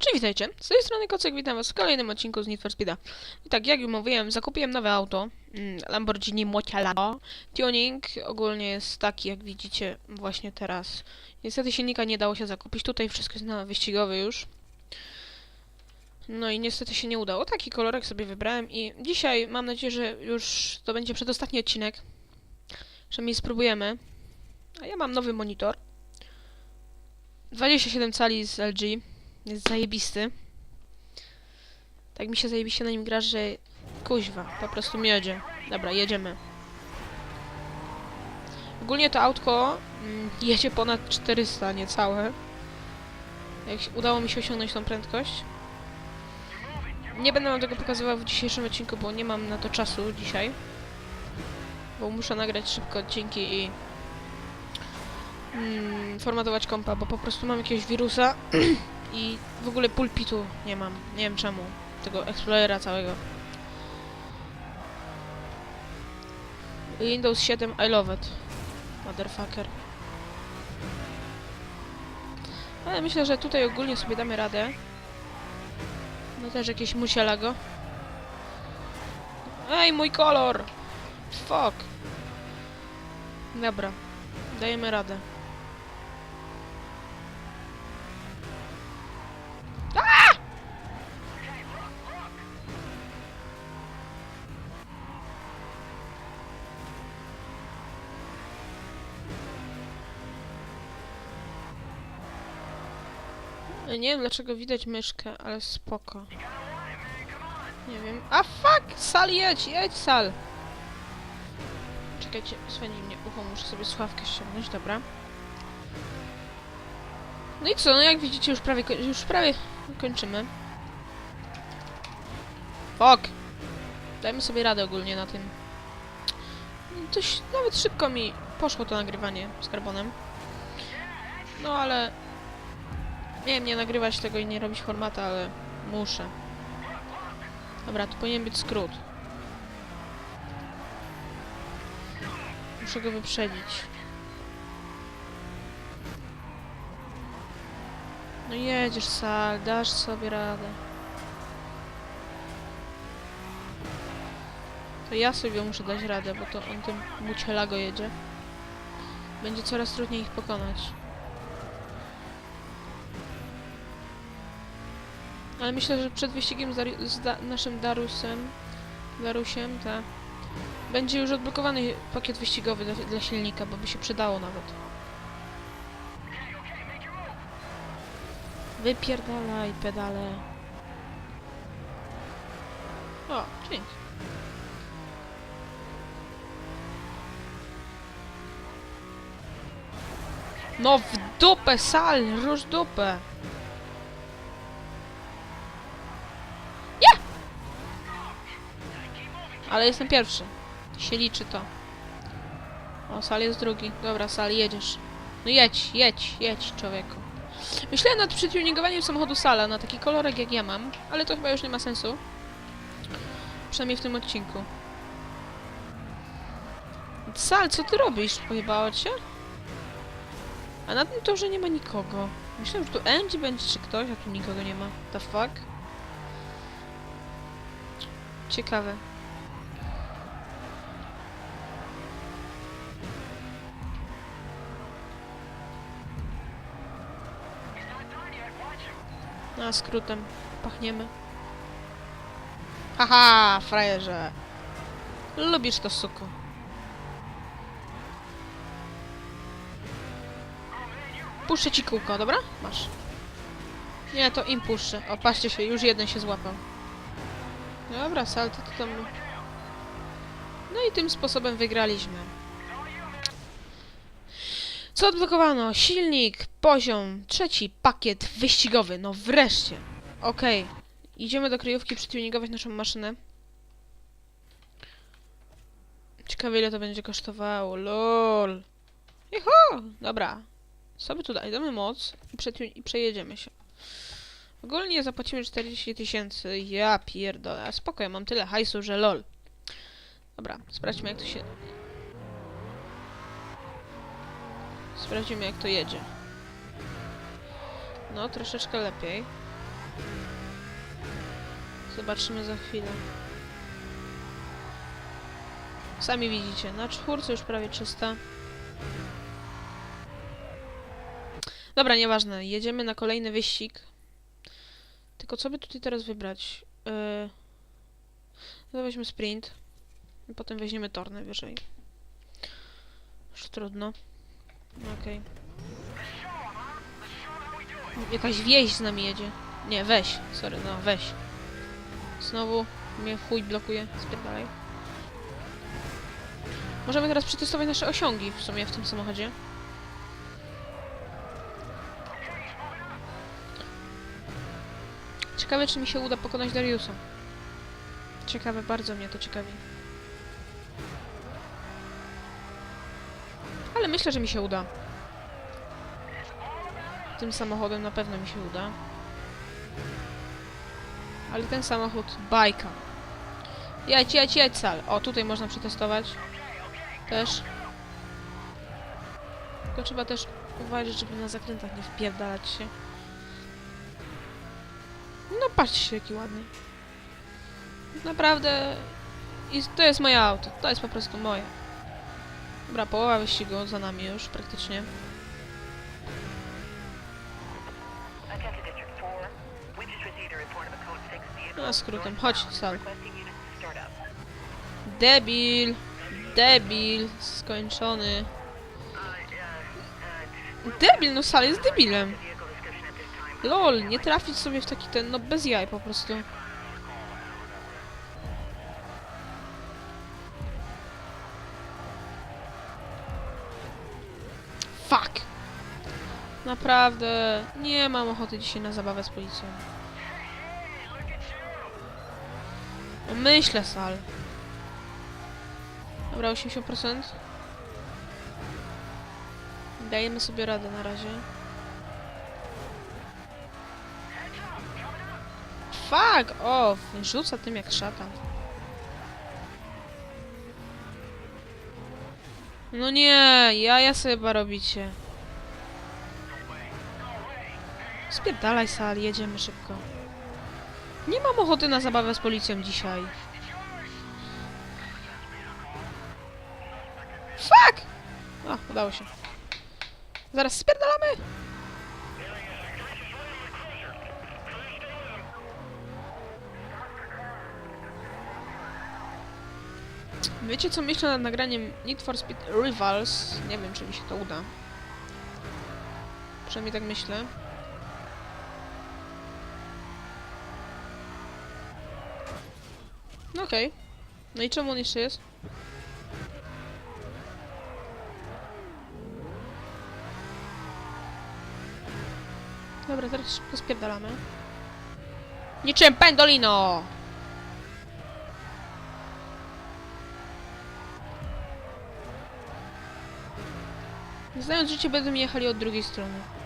Cześć, witajcie. Z tej strony Kocek, witam was w kolejnym odcinku z Need for Speeda. I tak, jak już mówiłem, zakupiłem nowe auto. mm, Lamborghini Murcielago. Tuning ogólnie jest taki, jak widzicie właśnie teraz. Niestety silnika nie dało się zakupić. Tutaj wszystko jest na wyścigowy już. No i niestety się nie udało. Taki kolorek sobie wybrałem i dzisiaj mam nadzieję, że już to będzie przedostatni odcinek. Przynajmniej spróbujemy. A ja mam nowy monitor. 27 cali z LG. Jest zajebisty. Tak mi się zajebiście na nim gra, że kuźwa, po prostu miodzie. Dobra, jedziemy. Ogólnie to autko mm, jedzie ponad 400, niecałe. Jak udało mi się osiągnąć tą prędkość. Nie będę wam tego pokazywał w dzisiejszym odcinku, bo nie mam na to czasu dzisiaj. Bo muszę nagrać szybko odcinki i mm, formatować kompa, bo po prostu mam jakiegoś wirusa i w ogóle pulpitu nie mam. Nie wiem czemu. Tego Explorera całego. Windows 7 I love it. Motherfucker. Ale myślę, że tutaj ogólnie sobie damy radę. No też jakieś musielago. Ej, mój kolor! Fuck. Dobra. Dajemy radę. Nie wiem dlaczego widać myszkę, ale spoko. Nie wiem. A fuck! Sal jedź, jedź sal! Czekajcie, swędzi mnie ucho, muszę sobie słuchawkę ściągnąć, dobra. No i co, no jak widzicie już prawie, już prawie kończymy. Fuck! Dajmy sobie radę ogólnie na tym. No Dość, nawet szybko mi poszło to nagrywanie z karbonem. No ale Miałem nie nagrywać tego i nie robić formata, ale muszę. Dobra, tu powinien być skrót. Muszę go wyprzedzić. No jedziesz, Sal, dasz sobie radę. To ja sobie muszę dać radę, bo to on tym mucielago jedzie. Będzie coraz trudniej ich pokonać. Ale myślę, że przed wyścigiem z, da naszym Darusem, Darusiem, ta, będzie już odblokowany pakiet wyścigowy dla, dla silnika, bo by się przydało nawet. Wypierdalaj pedale. O, dzięki. No w dupę, sal, rusz dupę. Ale jestem pierwszy. Się liczy to. O, Sal jest drugi. Dobra, Sal, jedziesz. No jedź, jedź, jedź, człowieku. Myślałem nad przetuningowaniem samochodu Sala na taki kolorek jak ja mam, ale to chyba już nie ma sensu. Przynajmniej w tym odcinku. Sal, co ty robisz? Pojebało cię? A na tym torze nie ma nikogo. Myślałem, że tu Angie będzie czy ktoś, a tu nikogo nie ma. The fuck? Ciekawe. A skrótem pachniemy. Haha, frajerze. Lubisz to suko. Puszczę ci kółko, dobra? Masz. Nie, to im puszczę. O, się, już jeden się złapał. Dobra, salto to tam... No i tym sposobem wygraliśmy. Co odblokowano? Silnik, poziom, trzeci pakiet wyścigowy. No wreszcie. Okej. Idziemy do kryjówki przetuningować naszą maszynę. Ciekawe ile to będzie kosztowało. LOL. Juhu! Dobra. Sobie tu dajemy moc i, i przejedziemy się. Ogólnie zapłacimy 40 tysięcy. Ja pierdolę. A spoko, ja mam tyle hajsu, że lol. Dobra, sprawdźmy jak to się... Sprawdzimy jak to jedzie. No, troszeczkę lepiej. Zobaczymy za chwilę. Sami widzicie, na czwórce już prawie 300. Dobra, nieważne. Jedziemy na kolejny wyścig. Tylko co by tutaj teraz wybrać? Yy... No weźmy sprint. Potem weźmiemy tor najwyżej. Już trudno. Okej. Jakaś wieś z nami jedzie. Nie, weź. Sorry, no weź. Znowu mnie chuj blokuje. Spierdalaj. Możemy teraz przetestować nasze osiągi w sumie w tym samochodzie. Ciekawe, czy mi się uda pokonać Dariusa. Ciekawe, bardzo mnie to ciekawi. Ale myślę, że mi się uda. Tym samochodem na pewno mi się uda. Ale ten samochód, bajka. Jedź, jedź, jedź, sal. O, tutaj można przetestować. Też. Tylko trzeba też uważać, żeby na zakrętach nie wpierdalać się. No patrzcie, jaki ładny. Naprawdę... I to jest moje auto. To jest po prostu moje. Dobra, połowa wyścigu za nami już praktycznie. Attention District 4. We just received a report of a Code 6 vehicle No, skrótem. Chodź, sal. Debil! Debil! Skończony. Debil, no sal jest debilem. LOL, nie trafić sobie w taki ten, no bez jaj po prostu. Naprawdę, nie mam ochoty dzisiaj na zabawę z policją. Myślę, Sal. Dobra, 80%. Dajemy sobie radę na razie. Fuck off! Rzuca tym jak szatan. No nie, jaja sobie chyba robicie. Spierdalaj sal, jedziemy szybko. Nie mam ochoty na zabawę z policją dzisiaj. Fuck! O, udało się. Zaraz spierdalamy! Wiecie co myślę nad nagraniem Need for Speed Rivals? Nie wiem, czy mi się to uda. Przynajmniej tak myślę. Okej. No i czemu on jeszcze jest? Dobra, teraz szybko spierdalamy. Niczym pendolino! Znając życie, będą jechali od drugiej strony.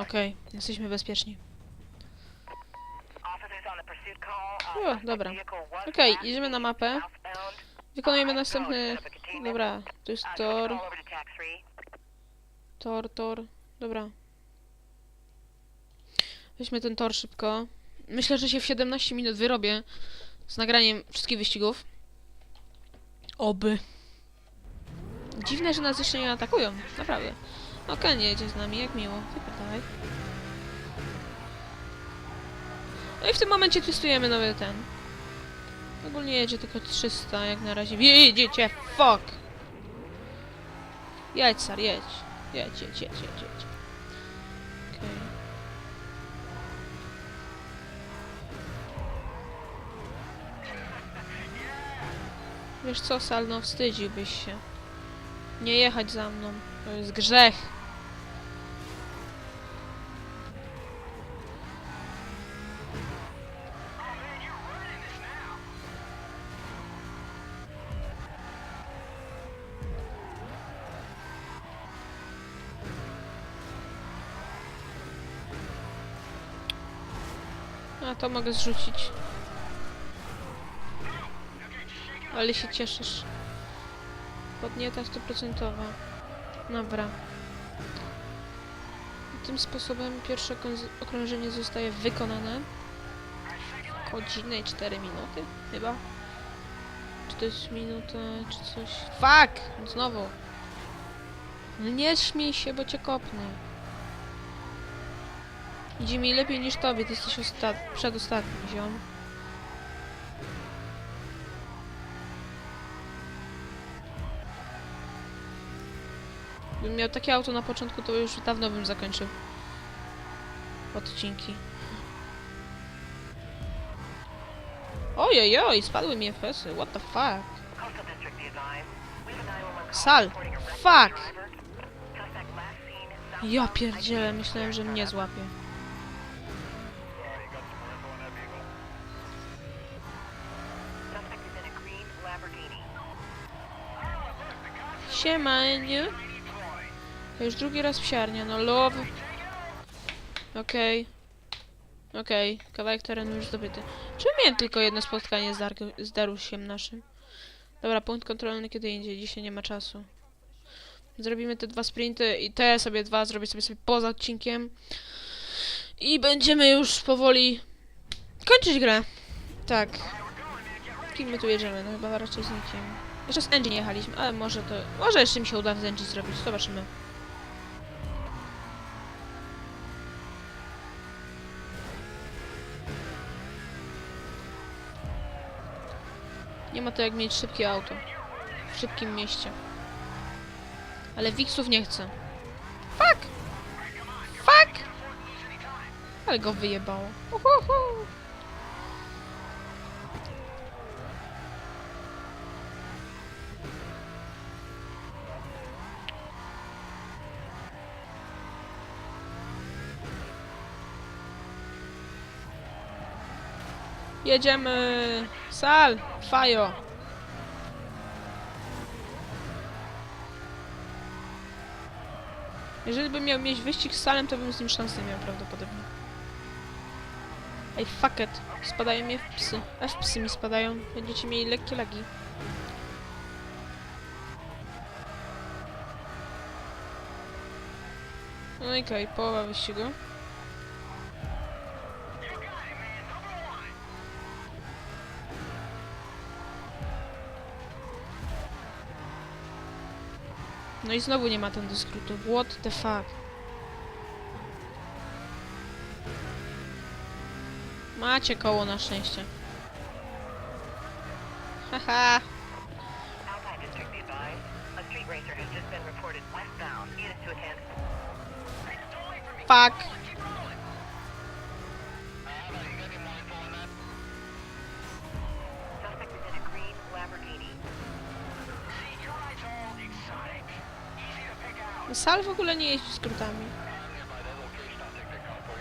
Okej, jesteśmy bezpieczni. O, dobra. Okej, fast, jedziemy na mapę. Wykonujemy następny... Dobra, to jest tor, tor, tor. Dobra. Weźmy ten tor szybko. Myślę, że się w 17 minut wyrobię z nagraniem wszystkich wyścigów. Oby. Dziwne, że nas jeszcze nie atakują. Naprawdę. Okej, nie jedzie z nami, jak miło. Wypadaj. No i w tym momencie testujemy nowy ten. Ogólnie jedzie tylko 300, jak na razie. Widzicie, fuck! Jedź, sar, jedź. Jedź, jedź, jedź, jedź, jedź. Wiesz co, Sal, no wstydziłbyś się. Nie jechać za mną. To jest grzech. A to mogę zrzucić. Ale się cieszysz. Podnieta 100%. Dobra. Tym sposobem pierwsze okrąż- okrążenie zostaje wykonane. Godzinę i 4 minuty, chyba. Czy to jest minuta, czy coś? Fuck! Znowu. No Nie śmiej się, bo cię kopnę. Idzie mi lepiej niż tobie, ty jesteś ostat... przedostatni, ziom. Gdybym miał takie auto na początku, to już dawno bym zakończył odcinki. Ojojoj, spadły mi FPS-y, what the fuck? Coastal District be advised. We have a 911 call Sal, fuck! Ja pierdzielę, myślałem, że mnie złapie. Siema, Eniu. Już drugi raz psiarnia, no love. Okej. Okej, kawałek terenu już zdobyty. Czemu miałem tylko jedno spotkanie z, z Darusiem naszym? Dobra, punkt kontrolny kiedy indziej, dzisiaj nie ma czasu. Zrobimy te dwa sprinty i te sobie dwa zrobię sobie, sobie poza odcinkiem. I będziemy już powoli kończyć grę. Tak. Kim my tu jedziemy? No chyba raczej z nikim. Jeszcze z Engine jechaliśmy, ale może to... Może jeszcze mi się uda z Engine zrobić, zobaczymy. Nie ma to jak mieć szybkie auto. W szybkim mieście. Ale Wixów nie chcę. Fuck! Fuck! Ale go wyjebało. Uhuhu. Jedziemy! Sal! Fajo! Jeżeli bym miał mieć wyścig z Salem, to bym z nim szans nie miał prawdopodobnie. Ej, fuck it. Spadają mi F-psy. F-psy mi spadają. Będziecie mieli lekkie lagi. No okej, połowa wyścigu. No i znowu nie ma do skrótu. What the fuck? Macie koło na szczęście. Haha. Alpine Sal w ogóle nie jeździ skrótami.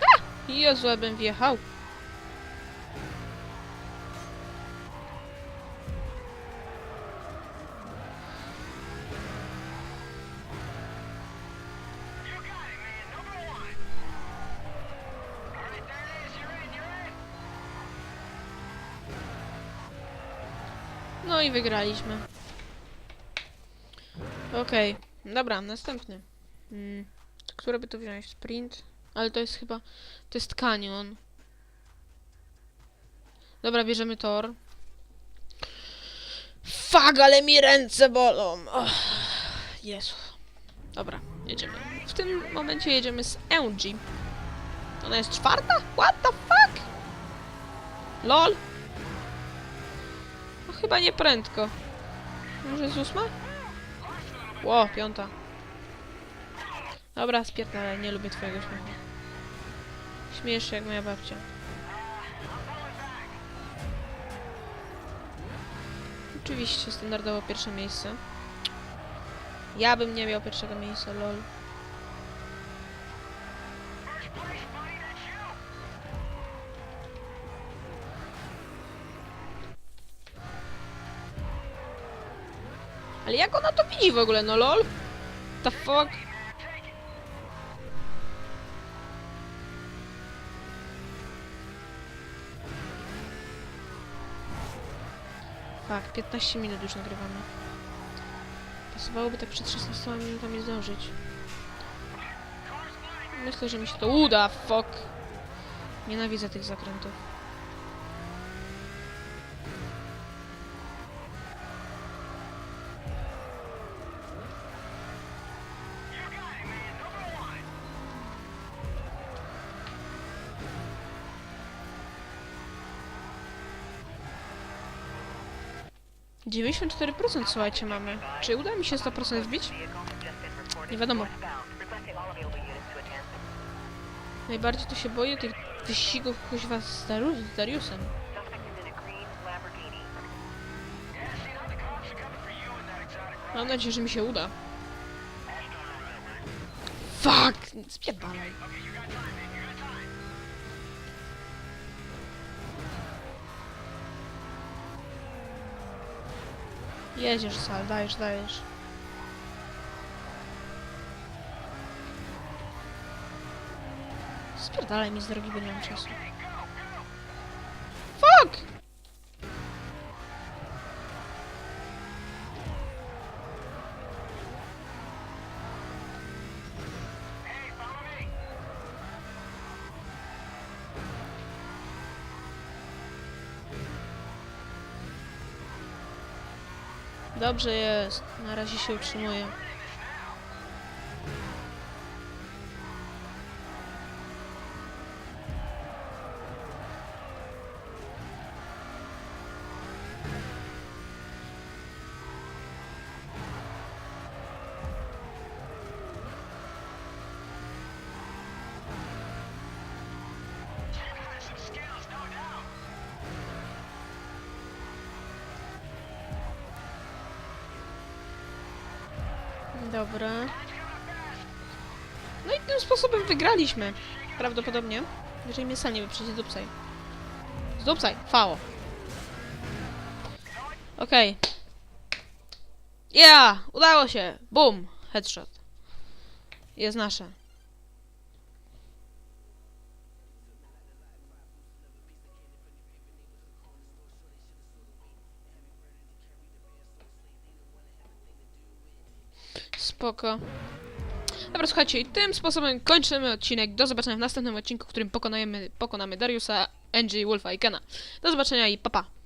A! Jezu, ja bym wjechał. No i wygraliśmy. Okej, dobra, następny. Mm. Które by to wziąć? Sprint? Ale to jest chyba... To jest kanion. Dobra, bierzemy tor. Fuck, ale mi ręce bolą. Oh, Jezu. Dobra, jedziemy. W tym momencie jedziemy z LG. Ona jest czwarta? What the fuck? LOL. No chyba nie prędko. Może jest ósma? Ło, piąta. Dobra, spierdalaj, nie lubię twojego śmiechu. Śmiejesz się jak moja babcia. Oczywiście, standardowo pierwsze miejsce. Ja bym nie miał pierwszego miejsca, lol. Ale jak ona widzi w ogóle, no lol? The fuck? Tak, 15 minut już nagrywamy. Pasowałoby tak przed 16 minutami zdążyć. Myślę, że mi się to uda, fuck. Nienawidzę tych zakrętów. Dziewięćdziesiąt cztery procent, słuchajcie, mamy. Czy uda mi się 100% wbić? Nie wiadomo. Najbardziej to się boję tych wyścigów kuźwa z, Daru z Dariusem. Mam nadzieję, że mi się uda. Fuck! Spierdalaj. Jedziesz, Sal, dajesz, dajesz. Spierdalaj mi z drogi, bo nie mam czasu. Dobrze jest. Na razie się utrzymuję. Dobra. No i tym sposobem wygraliśmy. Prawdopodobnie. Jeżeli mnie sam nie wyprzedzi, zdupcaj. Zdupcaj! Fało. Okej. Yeah! Udało się! Boom! Headshot. Jest nasze. Spoko. Dobra, słuchajcie, i tym sposobem kończymy odcinek. Do zobaczenia w następnym odcinku, w którym pokonajemy, pokonamy Dariusa, Angie, Wolfa i Kena. Do zobaczenia i papa. Pa.